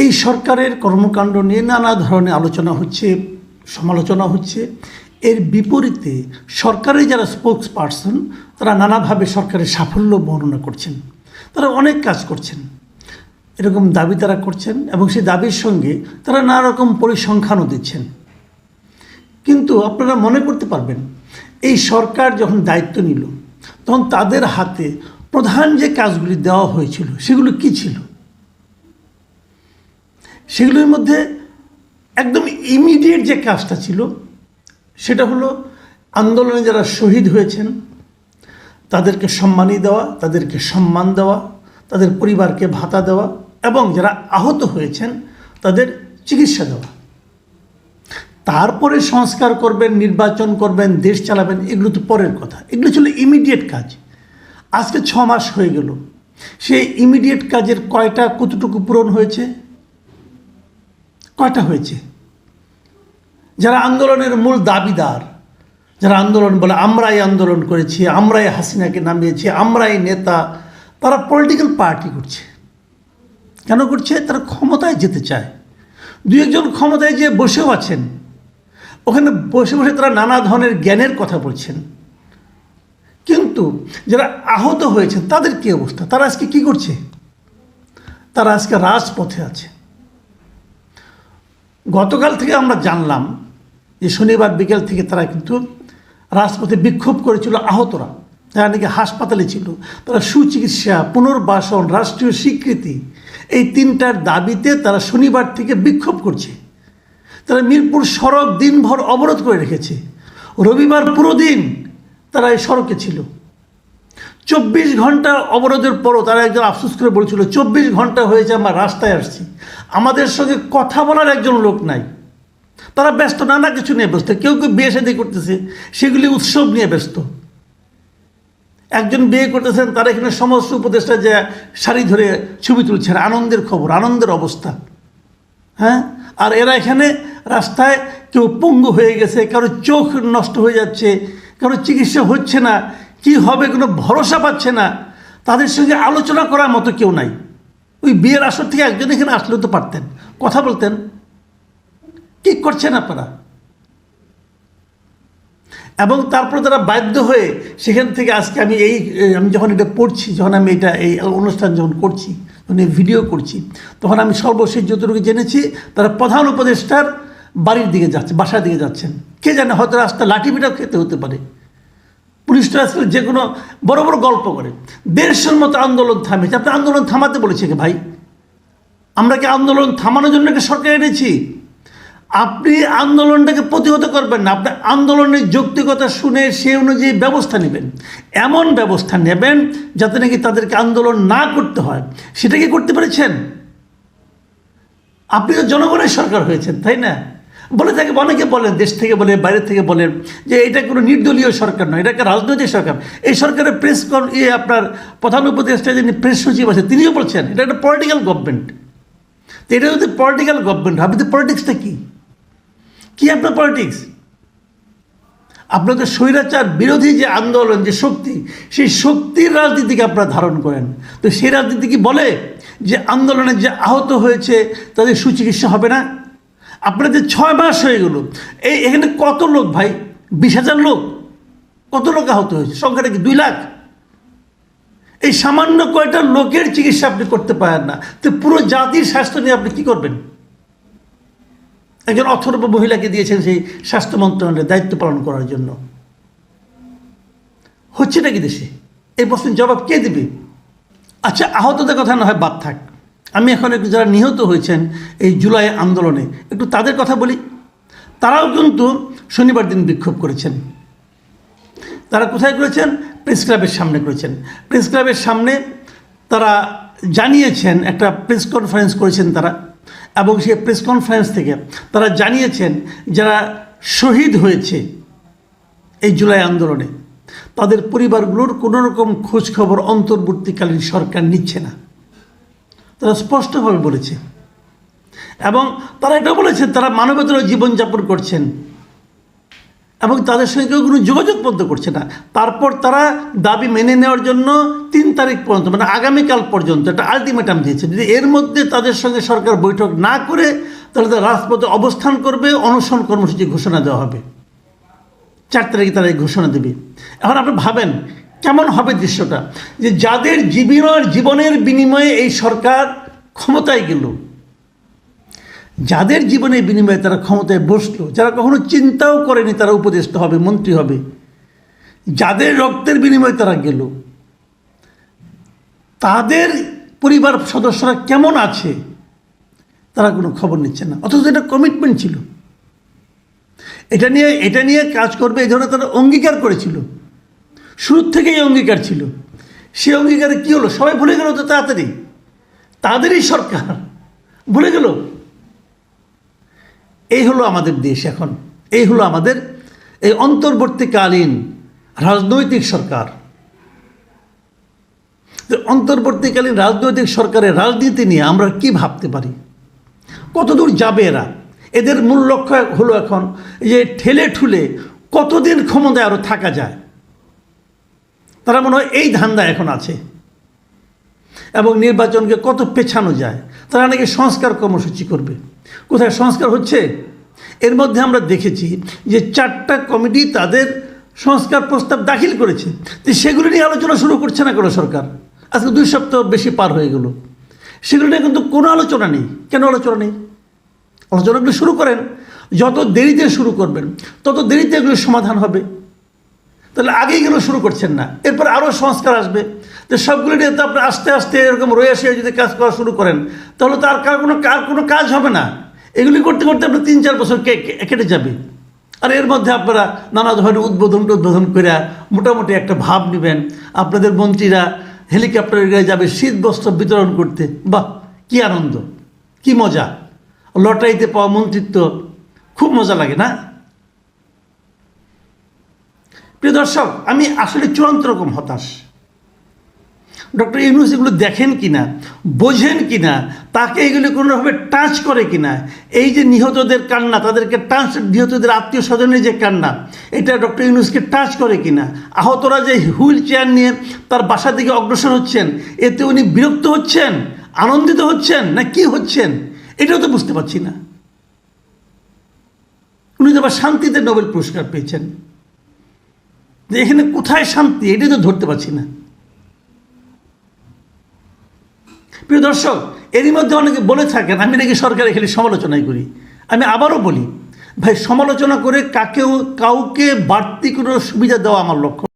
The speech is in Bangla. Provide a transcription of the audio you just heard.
এই সরকারের কর্মকাণ্ড নিয়ে নানা ধরনের আলোচনা হচ্ছে, সমালোচনা হচ্ছে। এর বিপরীতে সরকারের যারা স্পোক্স পার্সন তারা নানাভাবে সরকারের সাফল্য বর্ণনা করছেন। তারা অনেক কাজ করছেন, এরকম দাবি তারা করছেন এবং সেই দাবির সঙ্গে তারা নানা রকম পরিসংখ্যানও দিচ্ছেন। কিন্তু আপনারা মনে করতে পারবেন, এই সরকার যখন দায়িত্ব নিল, তখন তাদের হাতে প্রধান যে কাজগুলি দেওয়া হয়েছিল, সেগুলো কি ছিল? সেগুলোর মধ্যে একদম ইমিডিয়েট যে কাজটা ছিল, সেটা হলো আন্দোলনে যারা শহীদ হয়েছেন, তাদেরকে সম্মানই দেওয়া, তাদেরকে সম্মান দেওয়া, তাদের পরিবারকে ভাতা দেওয়া এবং যারা আহত হয়েছেন, তাদের চিকিৎসা দেওয়া। তারপরে সংস্কার করবেন, নির্বাচন করবেন, দেশ চালাবেন, এগুলো তো পরের কথা। এগুলো ছিল ইমিডিয়েট কাজ। আজকে ছ মাস হয়ে গেল। সেই ইমিডিয়েট কাজের কয়টা কতটুকু পূরণ হয়েছে? কয়টা হয়েছে? যারা আন্দোলনের মূল দাবিদার, যারা আন্দোলন বলে, আমরাই আন্দোলন করেছি, আমরাই হাসিনাকে নামিয়েছি, আমরাই নেতা, তারা পলিটিক্যাল পার্টি করছে। কেন করছে? তারা ক্ষমতায় যেতে চায়। দু একজন ক্ষমতায় যে বসেও আছেন, ওখানে বসে বসে তারা নানা ধরনের জ্ঞানের কথা বলছেন। কিন্তু যারা আহত হয়েছেন, তাদের কী অবস্থা? তারা আজকে কি করছে? তারা আজকে রাজপথে আছে। গতকাল থেকে আমরা জানলাম, যে শনিবার বিকেল থেকে তারা কিন্তু রাজপথে বিক্ষোভ করেছিল আহতরা। যারা নাকি হাসপাতালে ছিল, তারা সুচিকিৎসা, পুনর্বাসন, রাষ্ট্রীয় স্বীকৃতি, এই তিনটার দাবিতে তারা শনিবার থেকে বিক্ষোভ করছে। তারা মিরপুর সড়ক দিনভর অবরোধ করে রেখেছে। রবিবার পুরো দিন তারা এই সড়কে ছিল। চব্বিশ ঘণ্টা অবরোধের পরও তারা একজন আফসোস করে বলেছিল, চব্বিশ ঘণ্টা হয়েছে, আমরা রাস্তায় আসছি। আমাদের সঙ্গে কথা বলার একজন লোক নাই। তারা ব্যস্ত, নানা কিছু নিয়ে ব্যস্ত। কেউ কেউ বিয়ে শাদী করতেছে, সেগুলি উৎসব নিয়ে ব্যস্ত। একজন বিয়ে করতেছেন, তারা এখানে সমস্ত উপদেষ্টা যে শাড়ি ধরে ছবি তুলছেন, আনন্দের খবর, আনন্দের অবস্থা। হ্যাঁ? আর এরা এখানে রাস্তায় কেউ পঙ্গু হয়ে গেছে, কারও চোখ নষ্ট হয়ে যাচ্ছে, কারও চিকিৎসা হচ্ছে না। কি হবে কোনো ভরসা পাচ্ছে না। তাদের সঙ্গে আলোচনা করার মতো কেউ নাই। ওই বিয়ের আসর থেকে একজন এখানে আসলেও তো পারতেন। কথা বলতেন। কি করছেন আপনারা? এবং তারপর তারা বাধ্য হয়ে সেখান থেকে আজকে আমি এই, আমি যখন এটা পড়ছি, যখন আমি এটা, এই অনুষ্ঠান যখন করছি এই ভিডিও করছি, তখন আমি সর্বশেষ যতটুকু জেনেছি, তারা প্রধান উপদেষ্টার বাড়ির দিকে যাচ্ছে, বাসার দিকে যাচ্ছেন। কে জানে, হয়তো রাস্তা লাঠি পিঠাও খেতে হতে পারে। পুলিশরা আজকে যে কোনো বড় বড় গল্প করে। দেড়শোর মতো আন্দোলন থামেছে। আপনি আন্দোলন থামাতে বলেছে কি ভাই? আমরা কি আন্দোলন থামানোর জন্য একটা সরকার এনেছি? আপনি আন্দোলনটাকে প্রতিহত করবেন না। আপনি আন্দোলনের যৌক্তিকতা শুনে সে অনুযায়ী ব্যবস্থা নেবেন। এমন ব্যবস্থা নেবেন যাতে নাকি তাদেরকে আন্দোলন না করতে হয়। সেটা কি করতে পেরেছেন? আপনি তো জনগণের সরকার হয়েছেন, তাই না? বলে থাকে, অনেকে বলেন দেশ থেকে বলে, বাইরে থেকে বলেন যে এটা কোনো নির্দলীয় সরকার নয়, এটা একটা রাজনৈতিক সরকার। এই সরকারের প্রেস ইয়ে আপনার প্রধান উপদেষ্টা যিনি প্রেস সচিব আছে, তিনিও বলছেন, এটা একটা পলিটিক্যাল গভর্নমেন্ট তো এটা যদি পলিটিক্যাল গভর্নমেন্ট আপনি পলিটিক্সটা কী? কী আপনার পলিটিক্স আপনাদের স্বৈরাচার বিরোধী যে আন্দোলন, যে শক্তি, সেই শক্তির রাজনীতিকে আপনারা ধারণ করেন। তো সেই রাজনীতি কি বলে? যে আন্দোলনে যে আহত হয়েছে, তাদের সুচিকিৎসা হবে না? আপনাদের ছয় মাস হয়ে গেল, এই এখানে কত লোক ভাই? বিশ হাজার লোক? কত লোক আহত হয়েছে? সংখ্যাটা কি দুই লাখ? এই সামান্য কয়টা লোকের চিকিৎসা আপনি করতে পারেন না। তো পুরো জাতির স্বাস্থ্য নিয়ে আপনি কী করবেন? একজন অথর্ব মহিলাকে দিয়েছেন সেই স্বাস্থ্য মন্ত্রণালয়ের দায়িত্ব পালন করার জন্য। হচ্ছে নাকি দেশে? এই প্রশ্নের জবাব কে দেবে? আচ্ছা আহতদের কথা না হয় বাদ থাক। আমি এখন একটু যারা নিহত হয়েছেন এই জুলাই আন্দোলনে, একটু তাদের কথা বলি। তারাও কিন্তু শনিবার দিন বিক্ষোভ করেছেন। তারা কোথায় করেছেন? প্রেস ক্লাবের সামনে করেছেন। প্রেস ক্লাবের সামনে তারা জানিয়েছেন, একটা প্রেস কনফারেন্স করেছেন তারা। এবং সেই প্রেস কনফারেন্স থেকে তারা জানিয়েছেন, যারা শহীদ হয়েছে এই জুলাই আন্দোলনে, তাদের পরিবারগুলোর কোনো রকম খোঁজখবর অন্তর্বর্তীকালীন সরকার নিচ্ছে না। তারা স্পষ্টভাবে বলেছে। এবং তারা এটা বলেছে, তারা মানবেতর জীবনযাপন করছেন। এবং তাদের সঙ্গে কেউ কোনো যোগাযোগ পর্যন্ত করছে না। তারপর তারা দাবি মেনে নেওয়ার জন্য তিন তারিখ পর্যন্ত মানে আগামীকাল পর্যন্ত একটা আলটিমেটাম দিয়েছে। যদি এর মধ্যে তাদের সঙ্গে সরকার বৈঠক না করে, তাহলে তারা রাজপথে অবস্থান করবে, অনশন কর্মসূচি ঘোষণা দেওয়া হবে। চার তারিখে তারা এই ঘোষণা দেবে। এখন আপনি ভাবেন কেমন হবে দৃশ্যটা? যে যাদের জীবনের জীবনের বিনিময়ে এই সরকার ক্ষমতায় গেল, যাদের জীবনের বিনিময়ে তারা ক্ষমতায় বসল, যারা কখনো চিন্তাও করেনি তারা উপদেষ্টা হবে, মন্ত্রী হবে, যাদের রক্তের বিনিময়ে তারা গেল, তাদের পরিবার সদস্যরা কেমন আছে, তারা কোনো খবর নিচ্ছে না। অথচ এটা কমিটমেন্ট ছিল। এটা নিয়ে এটা নিয়ে কাজ করবে এই ধরনের তারা অঙ্গীকার করেছিল। শুরুর থেকেই অঙ্গীকার ছিল। সে অঙ্গীকারে কী হলো? সবাই ভুলে গেল তো তাড়াতাড়ি। তাদেরই সরকার। ভুলে গেল? এই হলো আমাদের দেশ এখন। এই হলো আমাদের এই অন্তর্বর্তীকালীন রাজনৈতিক সরকার। অন্তর্বর্তীকালীন রাজনৈতিক সরকারের রাজনীতি নিয়ে আমরা কি ভাবতে পারি? কতদূর যাবে এরা? এদের মূল লক্ষ্য হলো এখন যে ঠেলে ঠুলে কতদিন ক্ষমতায় আরও থাকা যায়? তারা মনে হয় এই ধান্দা এখন আছে। এবং নির্বাচনকে কত পেছানো যায়, তারা নাকি সংস্কার কর্মসূচি করবে। কোথায় সংস্কার হচ্ছে? এর মধ্যে আমরা দেখেছি যে চারটা কমিটি তাদের সংস্কার প্রস্তাব দাখিল করেছে। তো সেগুলো নিয়ে আলোচনা শুরু করছে না কোনো সরকার? আজকে দুই সপ্তাহ বেশি পার হয়ে গেল। সেগুলো নিয়ে কিন্তু কোনো আলোচনা নেই। কেন আলোচনা নেই? আলোচনাগুলো শুরু করেন। যত দেরিতে শুরু করবেন, তত দেরিতে এগুলো সমাধান হবে। তাহলে আগেই গেলে শুরু করছেন না? এরপর আরও সংস্কার আসবে। তো সবগুলো নিয়ে তো আপনি আস্তে আস্তে এরকম রয়ে আসে যদি কাজ করা শুরু করেন, তাহলে তো আর কার কোনো কার কোনো কাজ হবে না। এগুলি করতে করতে আপনার তিন চার বছর কেটে যাবে। আর এর মধ্যে আপনারা নানা ধরনের উদ্বোধন উদ্বোধন করে মোটামুটি একটা ভাব নেবেন। আপনাদের মন্ত্রীরা হেলিকপ্টারে যাবে, শীত বস্ত্র বিতরণ করতে। বাহ, কি আনন্দ, কি মজা। লটারিতে পাওয়া মন্ত্রিত্ব, খুব মজা লাগে না? প্রিয় দর্শক, আমি আসলে চূড়ান্ত রকম হতাশ। ডক্টর ইউনুস এগুলো দেখেন কি না বোঝেন কি না তাকে এগুলো কোনোভাবে টাচ করে কিনা, এই যে নিহতদের কান্না, তাদেরকে টাচ নিহতদের আত্মীয় স্বজনের যে কান্না, এটা ডক্টর ইউনুসকে টাচ করে কিনা, আহতরা যে হুইল চেয়ার নিয়ে তার বাসা দিকে অগ্রসর হচ্ছেন, এতে উনি বিরক্ত হচ্ছেন, আনন্দিত হচ্ছেন, না কি হচ্ছেন, এটাও তো বুঝতে পারছি না। উনি তো আবার শান্তিতে নোবেল পুরস্কার পেয়েছেন। যে এখানে কোথায় শান্তি, এটাই তো ধরতে পারছি না। প্রিয় দর্শক, এরই মধ্যে অনেকে বলে থাকেন, আমি নাকি সরকারের খেলে সমালোচনাই করি। আমি আবারও বলি, ভাই, সমালোচনা করে কাকেও, কাউকে বাড়তি কোনো সুবিধা দেওয়া আমার লক্ষ্য